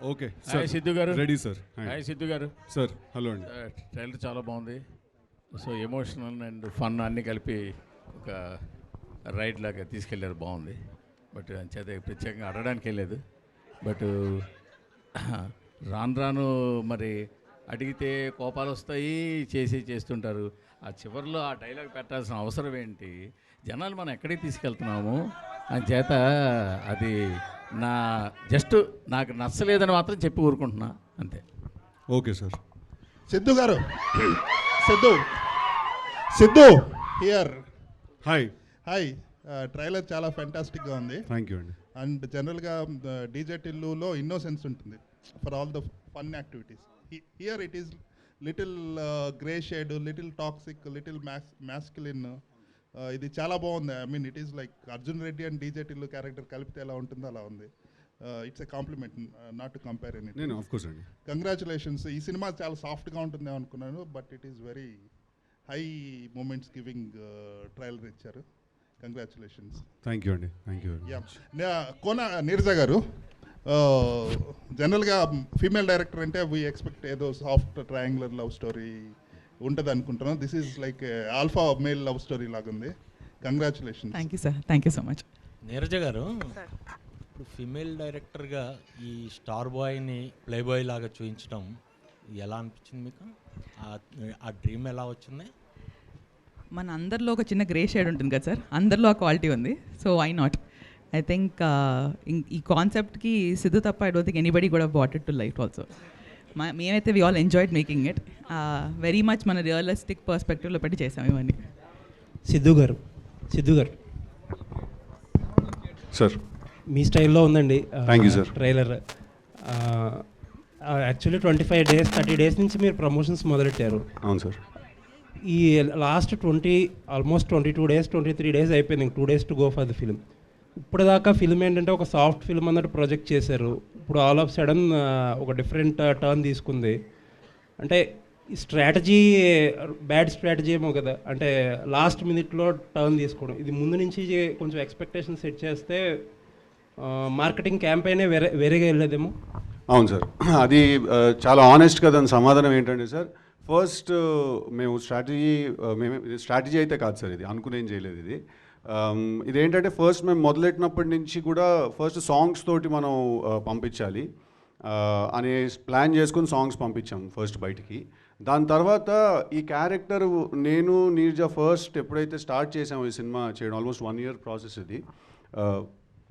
Okay hi Siddhu గారు. Ready sir. Hi. Siddhu గారు. Sir hello అండి. ట్రైలర్ చాలా బాగుంది. సో ఎమోషనల్ అండ్ ఫన్ అన్నీ కలిపి ఒక రైడ్ లాగా తీసుకెళ్ళారు బాగుంది. బట్ అంచేత ప్రత్యేకంగా అడగడానికి వెళ్ళలేదు. బట్ రాను రాను మరి అడిగితే కోపాలు వస్తాయి చేసి చేస్తుంటారు. ఆ చివరిలో ఆ డైలాగ్ పెట్టాల్సిన అవసరం ఏంటి? జనాలు మనం ఎక్కడికి తీసుకెళ్తున్నాము? చేత అది నా జస్ట్ నాకు నచ్చలేదని మాత్రం చెప్పి ఊరుకుంటున్నా అంతే. Okay sir. Siddhu garu. Siddhu. Siddhu here hi hi trailer చాలా ఫెంటాస్టిక్గా ఉంది. థ్యాంక్ యూ అండి. అండ్ జనరల్గా డీజే టిల్లులో ఇన్నోసెన్స్ ఉంటుంది for all the fun activities here it is little grey shade little toxic little mass masculine ఇది చాలా బాగుంది. I mean it is like Arjun Reddy and DJ Tillu character కలిపితే ఎలా ఉంటుందో అలా ఉంది. It's a compliment not to compare in నేను of course అండి కంగ్రాచులేషన్స్ ఈ సినిమా చాలా సాఫ్ట్గా ఉంటుందేమో అనుకున్నాను but it is very high moments giving trial ఇచ్చారు. కంగ్రాచులేషన్స్ థ్యాంక్ యూ అండి thank you yeah Kona Neeraja garu జనరల్గా ఫీమేల్ డైరెక్టర్ అంటే వీ ఎక్స్పెక్ట్ ఏదో సాఫ్ట్ ట్రయాంగులర్ లవ్ స్టోరీ ఉంటుంది అనుకుంటున్నాను this is like alpha male love story లాగా ఉంది congratulations thank you sir thank you so much Neeraja garu ఇప్పుడు female డైరెక్టర్గా ఈ స్టార్ బాయ్ని ప్లే బాయ్ లాగా చూపించడం ఎలా అనిపించింది మీకు? ఆ- ఆ డ్రీమ్ ఎలా వచ్చింది? మన అందరిలో ఒక చిన్న గ్రే షేడ్ ఉంటుంది కదా సార్ అందరిలో ఆ క్వాలిటీ ఉంది. So why not I think ఈ కాన్సెప్ట్కి సిద్ధు తప్ప ఐ డోంట్ థింక్ ఎనీబడి కూడా బాటెడ్ టు లైఫ్ ఆల్సో మేమైతే we all enjoyed making it very much మన రియలిస్టిక్ పర్స్పెక్టివ్లో పెట్టి చేసాం ఇవన్నీ. సిద్ధు గారు సిద్ధు గారు. సార్ మీ స్టైల్లో ఉందండి Thank you, sir. Trailer actually twenty five days thirty days నుంచి మీరు ప్రమోషన్స్ మొదలెట్టారు. అవును సార్ ఈ last twenty almost twenty two days twenty three days అయిపోయింది two days to go for the film ఇప్పుడు దాకా ఫిల్మ్ ఏంటంటే ఒక సాఫ్ట్ ఫిల్మ్ అన్నట్టు ప్రొజెక్ట్ చేశారు. ఇప్పుడు ఆల్ ఆఫ్ సడన్ ఒక డిఫరెంట్ టర్న్ తీసుకుంది. అంటే ఈ స్ట్రాటజీ బ్యాడ్ స్ట్రాటజీ ఏమో కదా. అంటే లాస్ట్ మినిట్లో టర్న్ తీసుకోవడం. ఇది ముందు నుంచి కొంచెం ఎక్స్పెక్టేషన్ సెట్ చేస్తే మార్కెటింగ్ క్యాంపెయినే వేరే వేరేగా వెళ్ళేదేమో? అవును సార్. అది చాలా ఆనెస్ట్గా దాని సమాధానం ఏంటంటే సార్ ఫస్ట్ మేము స్ట్రాటజీ మేము స్ట్రాటజీ అయితే కాదు సార్ ఇది. అనుకునేం చేయలేదు ఇది. Um, ఇదేంటంటే ఫస్ట్ మేము మొదలెట్టినప్పటి నుంచి కూడా ఫస్ట్ సాంగ్స్ తోటి మనం uh, పంపించాలి. Uh, అనే ప్లాన్ చేసుకుని సాంగ్స్ పంపించాం ఫస్ట్ బయటికి. దాని తర్వాత ఈ క్యారెక్టర్ నేను నీర్జ ఫస్ట్ ఎప్పుడైతే స్టార్ట్ చేసాము ఈ సినిమా చేయడం ఆల్మోస్ట్ వన్ ఇయర్ ప్రాసెస్ ఇది.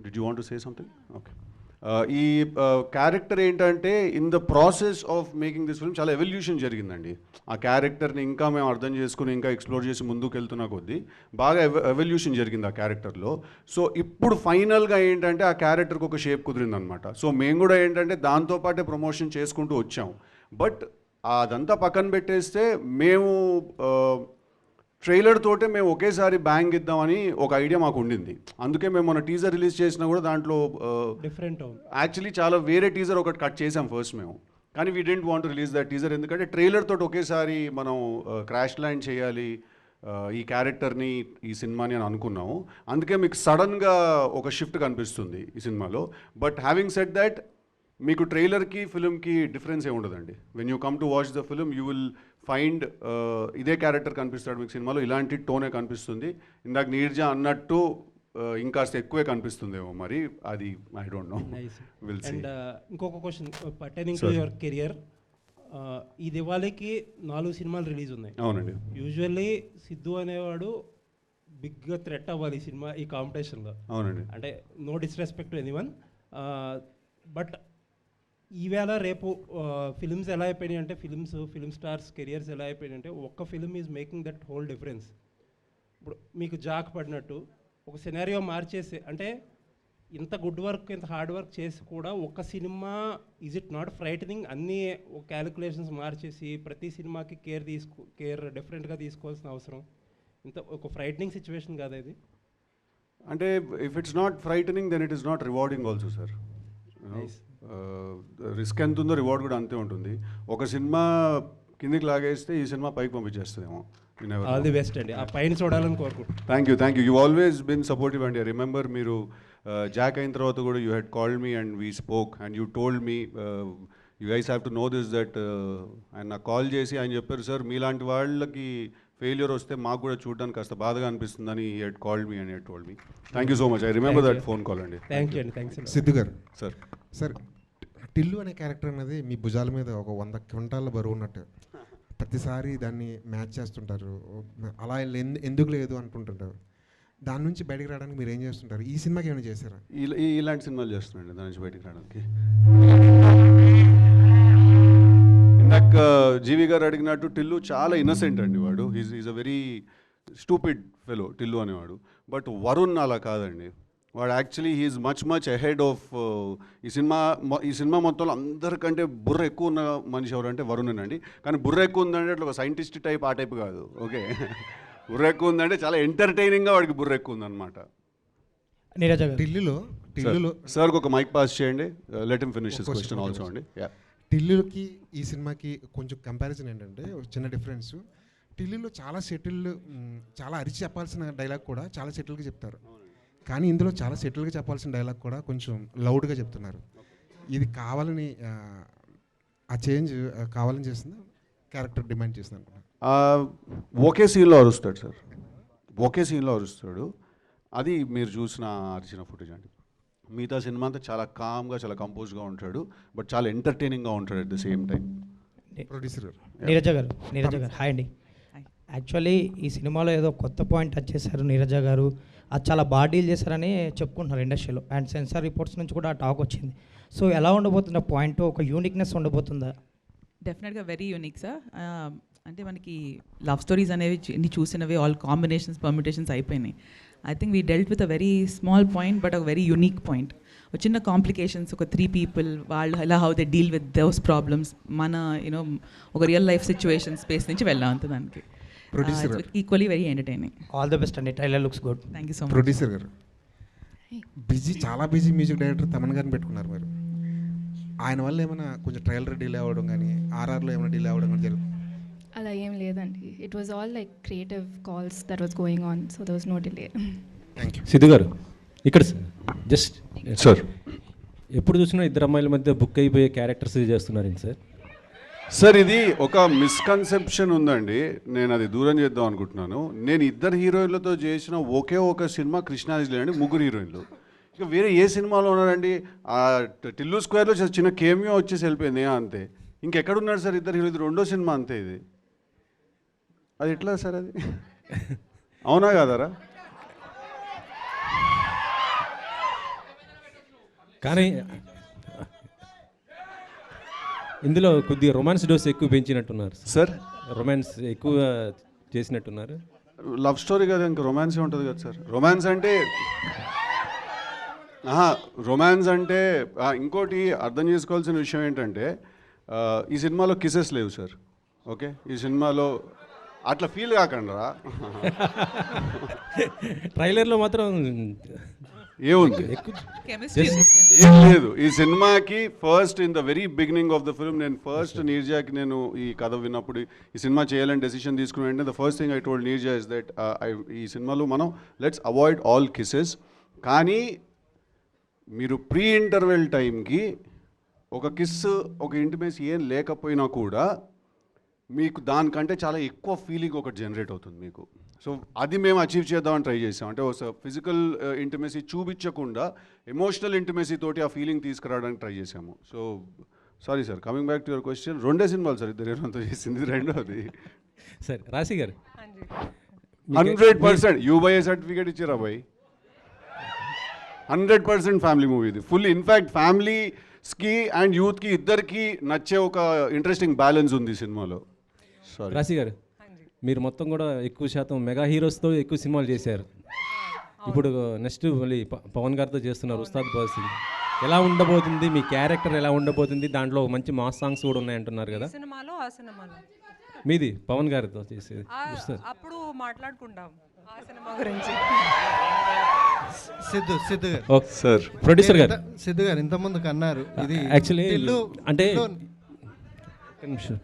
Did you want to say something okay ఈ క్యారెక్టర్ ఏంటంటే in the process of making this film చాలా ఎవల్యూషన్ జరిగిందండి. ఆ క్యారెక్టర్ని ఇంకా మేము అర్థం చేసుకుని ఇంకా ఎక్స్ప్లోర్ చేసి ముందుకు వెళ్తున్న కొద్దీ బాగా ఎవల్యూషన్ జరిగింది ఆ క్యారెక్టర్లో సో ఇప్పుడు ఫైనల్గా ఏంటంటే ఆ క్యారెక్టర్కి ఒక షేప్ కుదిరిందనమాట సో మేము కూడా ఏంటంటే దాంతోపాటే ప్రమోషన్ చేసుకుంటూ వచ్చాం. బట్ అదంతా పక్కన పెట్టేస్తే మేము ట్రైలర్ తోటే మేము ఒకేసారి బ్యాంగ్ ఇద్దామని ఒక ఐడియా మాకు ఉండింది. అందుకే మేము మన టీజర్ రిలీజ్ చేసినా కూడా దాంట్లో డిఫరెంట్ యాక్చువల్లీ చాలా వేరే టీజర్ ఒకటి కట్ చేసాం ఫస్ట్ మేము. కానీ we didn't want release that teaser ఎందుకంటే ట్రైలర్ తోటి ఒకేసారి మనం క్రాష్ ల్యాండ్ చేయాలి ఈ క్యారెక్టర్ని ఈ సినిమాని అని అనుకున్నాము. అందుకే మీకు సడన్గా ఒక షిఫ్ట్ కనిపిస్తుంది ఈ సినిమాలో. బట్ హ్యావింగ్ సెట్ దట్ మీకు ట్రైలర్కి ఫిల్మ్కి డిఫరెన్స్ ఏ ఉండదండి. When you come to watch the film you will find ఇదే క్యారెక్టర్ కనిపిస్తాడు మీకు సినిమాలో ఇలాంటి టోనే కనిపిస్తుంది. ఇందాక నీర్జా అన్నట్టు uh, ఇంకాస్త ఎక్కువే కనిపిస్తుందేమో మరి అది I don't know nice will and ఇంకొక question pertaining to your career ఈ దివాళీకి నాలుగు సినిమాలు రిలీజ్ ఉన్నాయి. అవునండి. యూజువల్లీ సిద్ధు అనేవాడు బిగ్గా థ్రెట్ అవ్వాలి ఈ సినిమా ఈ కాంపిటీషన్లో అవునండి. అంటే no disrespect to anyone but ఈవేళ రేపు ఫిల్మ్స్ ఎలా అయిపోయినాయి అంటే ఫిల్మ్స్ ఫిల్మ్ స్టార్స్ కెరియర్స్ ఎలా అయిపోయినాయి అంటే ఒక్క film is making that whole difference ఇప్పుడు మీకు జాక్ పడినట్టు ఒక సినారియో మార్చేసి అంటే ఇంత గుడ్ వర్క్ ఇంత హార్డ్ వర్క్ చేసి కూడా ఒక cinema is it not frightening అన్నీ ఒక క్యాలిక్యులేషన్స్ మార్చేసి ప్రతి సినిమాకి కేర్ తీసుకో కేర్ డిఫరెంట్గా తీసుకోవాల్సిన అవసరం. ఇంత ఒక ఫ్రైటనింగ్ సిచ్యువేషన్ కాదా ఇది? అంటే if it's not frightening then it is not rewarding also sir Nice. Risk ఎంత ఉందో రివార్డ్ కూడా అంతే ఉంటుంది. ఒక సినిమా కిందికి లాగేస్తే ఈ సినిమా పైకి పంపించేస్తుందేమో. ఆల్ ది బెస్ట్ అండి. ఆ పైన చూడాలని కోరుకుంటున్నాను thank you thank you you always been supportive అండి ఐ రిమెంబర్ మీరు జాక్ అయిన తర్వాత కూడా you had called me and we spoke and you told me you guys have to know this that ఆయన నాకు కాల్ చేసి ఆయన చెప్పారు సార్ మీలాంటి వాళ్ళకి ఫెయిల్యూర్ వస్తే మాకు కూడా చూడడానికి కాస్త బాధగా అనిపిస్తుందని ఈ he'd called me and he'd told me thank you so much I remember that phone call అండి. థ్యాంక్ యూ అండి. Thanks Siddhu garu. Sir sir Tillu అనే క్యారెక్టర్ అనేది మీ భుజాల మీద ఒక వంద క్వింటాల బరువు ఉన్నట్టు. ప్రతిసారి దాన్ని మ్యాచ్ చేస్తుంటారు. అలా ఎందు- ఎందుకు లేదు అనుకుంటుంటారు. దాని నుంచి బయటకు రావడానికి మీరు ఏం చేస్తుంటారు? ఈ సినిమాకి ఏమైనా చేశారా? ఇలా- ఈ- ఇలాంటి సినిమాలు చేస్తున్నాండి దాని నుంచి బయటకు రావడానికి. ఇందాక జీవి గారు అడిగినట్టు టిల్లు చాలా ఇన్నసెంట్ అండి వాడు. Is is a very stupid fellow Tillu అనేవాడు. బట్ వరుణ్ అలా కాదండి. వాడు actually he's much much ahead of ఈ సినిమా ఈ సినిమా మొత్తంలో అందరికంటే బుర్ర ఎక్కువ ఉన్న మనిషి ఎవరంటే వరుణ్ అండి కానీ బుర్ర ఎక్కువ ఉందంటే అట్లా ఒక సైంటిస్ట్ టైప్ ఆ టైప్ కాదు. ఓకే. బుర్ర ఎక్కువ ఉందంటే చాలా ఎంటర్టైనింగ్గా వాడికి బుర్ర ఎక్కువ ఉందన్నమాట. నీరజ గారు. టిల్లులో టిల్లులో సార్కి ఒక మైక్ పాస్ చేయండి. Let him finish question also అండి. యా. టిల్లుకి ఈ సినిమాకి కొంచెం కంపారిజన్ ఏంటంటే ఒక చిన్న డిఫరెన్స్. టిల్లులో చాలా సెటిల్ చాలా అరిచి చెప్పాల్సిన డైలాగ్ కూడా చాలా సెటిల్గా చెప్తారు. కానీ ఇందులో చాలా సెటిల్గా చెప్పాల్సిన డైలాగ్ కూడా కొంచెం లౌడ్గా చెప్తున్నారు. ఇది కావాలని ఆ, చేంజ్ కావాలని చేస్తుందా క్యారెక్టర్ డిమాండ్ చేస్తుంది అనుకున్నా ఒకే సీన్లో అరుస్తాడు సార్. ఒకే సీన్లో అరుస్తాడు. అది మీరు చూసిన అరిచిన ఫుటేజ్ అండి. మిగతా సినిమా అంతా చాలా కామ్గా చాలా కంపోజ్గా ఉంటాడు. బట్ చాలా ఎంటర్టైనింగ్గా ఉంటాడు at the same time producer garu. Neeraja garu Neeraja గారు. హాయ్ అండి. Hi. యాక్చువల్లీ ఈ సినిమాలో ఏదో కొత్త పాయింట్ టచ్ చేశారు నీరజ గారు. అది చాలా బాగా డీల్ చేశారని చెప్పుకుంటున్నారు ఇండస్ట్రీలో. అండ్ సెన్సార్ రిపోర్ట్స్ నుంచి కూడా టాక్ వచ్చింది. సో ఎలా ఉండబోతున్న పాయింట్? ఒక యూనిక్నెస్ ఉండబోతుందా? డెఫినెట్గా వెరీ యూనిక్ సార్ అంటే మనకి లవ్ స్టోరీస్ అనేవి ఎన్ని చూసినవి ఆల్ కాంబినేషన్స్ పర్మిటేషన్స్ అయిపోయినాయి. I think we dealt with a very small point but ఒక వెరీ యూనిక్ పాయింట్ ఒక చిన్న కాంప్లికేషన్స్ ఒక త్రీ పీపుల్ వాళ్ళు ఎలా how they deal with those problems మన యూనో ఒక రియల్ లైఫ్ సిచ్యువేషన్ స్పేస్ నుంచి వెళ్ళాం అంత దానికి. Producer. Equally very entertaining all the best అండి trailer looks good thank you so much producer garu. Busy చాలా బిజీ మ్యూజిక్ డైరెక్టర్ తమన్ గారిని పెట్టుకున్నారు మీరు. ఆయన వల్ల ఏమైనా కొంచెం ట్రైలర్ డిలే అవ్వడం కానీ ఆర్ఆర్లో ఏమైనా డిలే అవ్వడం కానీ జరుగుతుంది అలా ఏం లేదండి. It was all like creative calls that was going on so there was no delay thank you Siddhu garu ఇక్కడ జస్ట్ సార్ ఎప్పుడు చూసినా ఇద్దరు అమ్మాయిల మధ్య బుక్ అయిపోయే క్యారెక్టర్స్ చేస్తున్నారండి సార్? సార్ ఇది ఒక మిస్కన్సెప్షన్ ఉందండి. నేను అది దూరం చేద్దాం అనుకుంటున్నాను. నేను ఇద్దరు హీరోయిన్లతో చేసిన ఒకే ఒక సినిమా కృష్ణాజిలే అండి ముగ్గురు హీరోయిన్లు. ఇక వేరే ఏ సినిమాలో ఉన్నారండి ఆ టిల్లు స్క్వేర్లో చిన్న కేమియో వచ్చేసి వెళ్ళిపోయింది అంతే అంతే. ఇంకెక్కడున్నారు సార్ ఇద్దరు హీరో ఇది రెండో సినిమా అంతే ఇది. అది ఎట్లా సార్ అది? అవునా కాదరా? కానీ ఇందులో కొద్దిగా రొమాన్స్ డోస్ ఎక్కువ పెంచినట్టున్నారు సార్. రొమాన్స్ ఎక్కువ చేసినట్టున్నారు. లవ్ స్టోరీ కదా ఇంకా రొమాన్సే ఉంటుంది కదా సార్. రొమాన్స్ అంటే రొమాన్స్ అంటే ఇంకోటి అర్థం చేసుకోవాల్సిన విషయం ఏంటంటే ఈ సినిమాలో కిసెస్ లేవు సార్. ఓకే? ఈ సినిమాలో అట్లా ఫీల్ కాకుండా ట్రైలర్లో మాత్రం ఏముంది ఏం లేదు. ఈ సినిమాకి first in the very beginning of the film నేను ఫస్ట్ నీర్జాకి నేను ఈ కథ విన్నప్పుడు ఈ సినిమా చేయాలని డెసిషన్ తీసుకుని వెంటనే the first thing I told Neerja is that ఈ సినిమాలో మనం లెట్స్ అవాయిడ్ ఆల్ కిసెస్ కానీ మీరు ప్రీ ఇంటర్వెల్ టైంకి ఒక కిస్ ఒక ఇంటిమేసి ఏం లేకపోయినా కూడా మీకు దానికంటే చాలా ఎక్కువ ఫీలింగ్ ఒకటి జనరేట్ అవుతుంది మీకు. సో అది మేము అచీవ్ చేద్దామని ట్రై చేసాం. అంటే ఒక ఫిజికల్ ఇంటిమేసీ చూపించకుండా ఎమోషనల్ ఇంటిమేసీ తోటి ఆ ఫీలింగ్ తీసుకురావడానికి ట్రై చేసాము. So sorry sir coming back to your question రెండే సినిమాలు సార్ ఇద్దరు హీరోలతో చేసింది? రెండోది. సరే Rashi garu. Hundred. Percent U by A certificate ఇచ్చారా బాయ్? హండ్రెడ్ పర్సెంట్ ఫ్యామిలీ మూవీ ఇది. ఫుల్ ఇన్ఫ్యాక్ట్ ఫ్యామిలీస్కి అండ్ యూత్కి ఇద్దరికి నచ్చే ఒక ఇంట్రెస్టింగ్ బ్యాలెన్స్ ఉంది సినిమాలో. సారీ రాశి గారు. మీరు మొత్తం కూడా ఎక్కువ శాతం మెగా హీరోస్తో ఎక్కువ సినిమాలు చేశారు. ఇప్పుడు నెక్స్ట్ మళ్ళీ పవన్ గారితో చేస్తున్నారు ఉస్తాద్ బాస్ ఎలా ఉండబోతుంది? మీ క్యారెక్టర్ ఎలా ఉండబోతుంది? దాంట్లో మంచి మాస్ సాంగ్స్ కూడా ఉన్నాయంటున్నారు కదా. సినిమాలో ఆ సినిమాలో. మీది పవన్ గారితో చేసేది అప్పుడు మాట్లాడుకుంటాం ఆ సినిమా గురించి. సిద్ధు సిద్ధు గారు. సార్. ప్రొడ్యూసర్ గారు. సిద్ధు గారు ఇంతకుముందు అన్నారు. ఇది యాక్చువల్లీ అంటే నిమిషం.